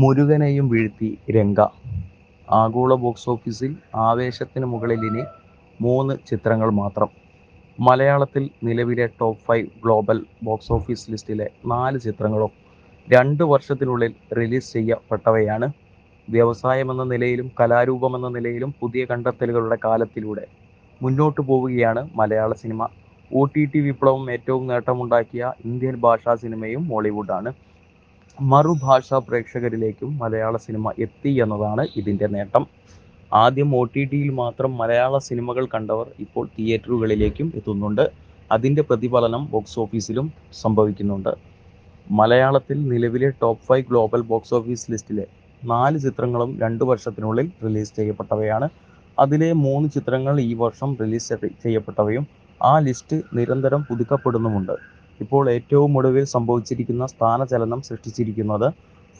മുരുകനെയും വീഴ്ത്തി രംഗ. ആഗോള ബോക്സ് ഓഫീസിൽ ആവേശത്തിന് ഇനി മൂന്ന് ചിത്രങ്ങൾ മാത്രം. മലയാളത്തിൽ നിലവിലെ top five global box office ലിസ്റ്റിലെ നാല് ചിത്രങ്ങളും രണ്ട് വർഷത്തിനുള്ളിൽ റിലീസ് ചെയ്യപ്പെട്ടവയാണ്. വ്യവസായമെന്ന നിലയിലും കലാരൂപമെന്ന നിലയിലും പുതിയ കണ്ടെത്തലുകളുടെ കാലത്തിലൂടെ മുന്നോട്ടു പോവുകയാണ് മലയാള സിനിമ. ഒ ടി ടി വിപ്ലവം ഏറ്റവും നേട്ടമുണ്ടാക്കിയ ഇന്ത്യൻ ഭാഷാ സിനിമയും മോളിവുഡാണ് മറുഭാഷാ പ്രേക്ഷകരിലേക്കും മലയാള സിനിമ എത്തി എന്നതാണ് ഇതിന്റെ നേട്ടം. ആദ്യം ഒ ടി ടിയിൽ മാത്രം മലയാള സിനിമകൾ കണ്ടവർ ഇപ്പോൾ തിയേറ്ററുകളിലേക്കും എത്തുന്നുണ്ട്. അതിന്റെ പ്രതിഫലനം ബോക്സ് ഓഫീസിലും സംഭവിക്കുന്നുണ്ട്. മലയാളത്തിൽ നിലവിലെ top five global box office ലിസ്റ്റിലെ നാല് ചിത്രങ്ങളും രണ്ട് വർഷത്തിനുള്ളിൽ റിലീസ് ചെയ്യപ്പെട്ടവയാണ്. അതിലെ മൂന്ന് ചിത്രങ്ങൾ ഈ വർഷം റിലീസ് ചെയ്യപ്പെട്ടവയും ആ ലിസ്റ്റ് നിരന്തരം പുതുക്കപ്പെടുന്നുമുണ്ട്. ഇപ്പോൾ ഏറ്റവും ഒടുവിൽ സംഭവിച്ചിരിക്കുന്ന സ്ഥാനചലനം സൃഷ്ടിച്ചിരിക്കുന്നത്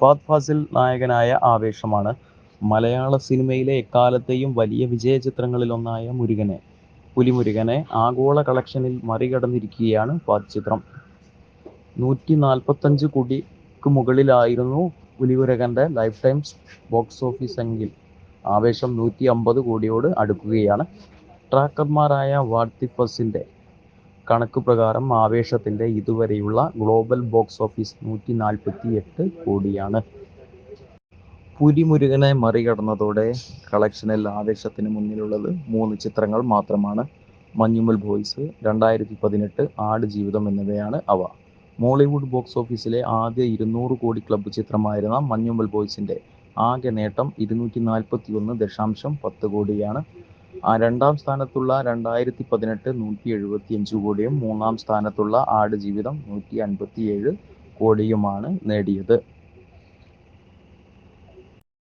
ഫാദ് ഫാസിൽ നായകനായ ആവേശമാണ്. മലയാള സിനിമയിലെ എക്കാലത്തെയും വലിയ വിജയ ചിത്രങ്ങളിലൊന്നായ മുരുകനെ പുലിമുരുകനെ ആഗോള കളക്ഷനിൽ മറികടന്നിരിക്കുകയാണ് ഫാദ് ചിത്രം. നൂറ്റി നാൽപ്പത്തഞ്ച് കോടിക്ക് മുകളിലായിരുന്നു പുലിമുരുകന്റെ ലൈഫ് ടൈംസ് ബോക്സ് ഓഫീസ് എങ്കിൽ ആവേശം നൂറ്റി അമ്പത് കോടിയോട് അടുക്കുകയാണ്. ട്രാക്കർമാരായ വാട്തിഫസിന്റെ കണക്ക് പ്രകാരം ആവേശത്തിന്റെ ഇതുവരെയുള്ള ഗ്ലോബൽ ബോക്സ് ഓഫീസ് നൂറ്റി നാൽപ്പത്തി എട്ട് കോടിയാണ്. പുലിമുരുകനെ മറികടന്നതോടെ കളക്ഷനിൽ ആവേശത്തിന് മുന്നിലുള്ളത് മൂന്ന് ചിത്രങ്ങൾ മാത്രമാണ്. മഞ്ഞുമൽ ബോയ്സ് രണ്ടായിരത്തി പതിനെട്ട് ആട് ജീവിതം എന്നിവയാണ് അവ. മോളിവുഡ് ബോക്സ് ഓഫീസിലെ ആദ്യ ഇരുന്നൂറ് കോടി ക്ലബ്ബ് ചിത്രമായിരുന്ന മഞ്ഞുമൽ ബോയ്സിന്റെ ആകെ നേട്ടം ഇരുന്നൂറ്റി നാൽപ്പത്തി ഒന്ന് ദശാംശം പത്ത് കോടിയാണ്. ആ രണ്ടാം സ്ഥാനത്തുള്ള രണ്ടായിരത്തി പതിനെട്ട് നൂറ്റി എഴുപത്തി അഞ്ച് കോടിയും മൂന്നാം സ്ഥാനത്തുള്ള ആട് ജീവിതം നൂറ്റി അൻപത്തി ഏഴ് കോടിയുമാണ് നേടിയത്.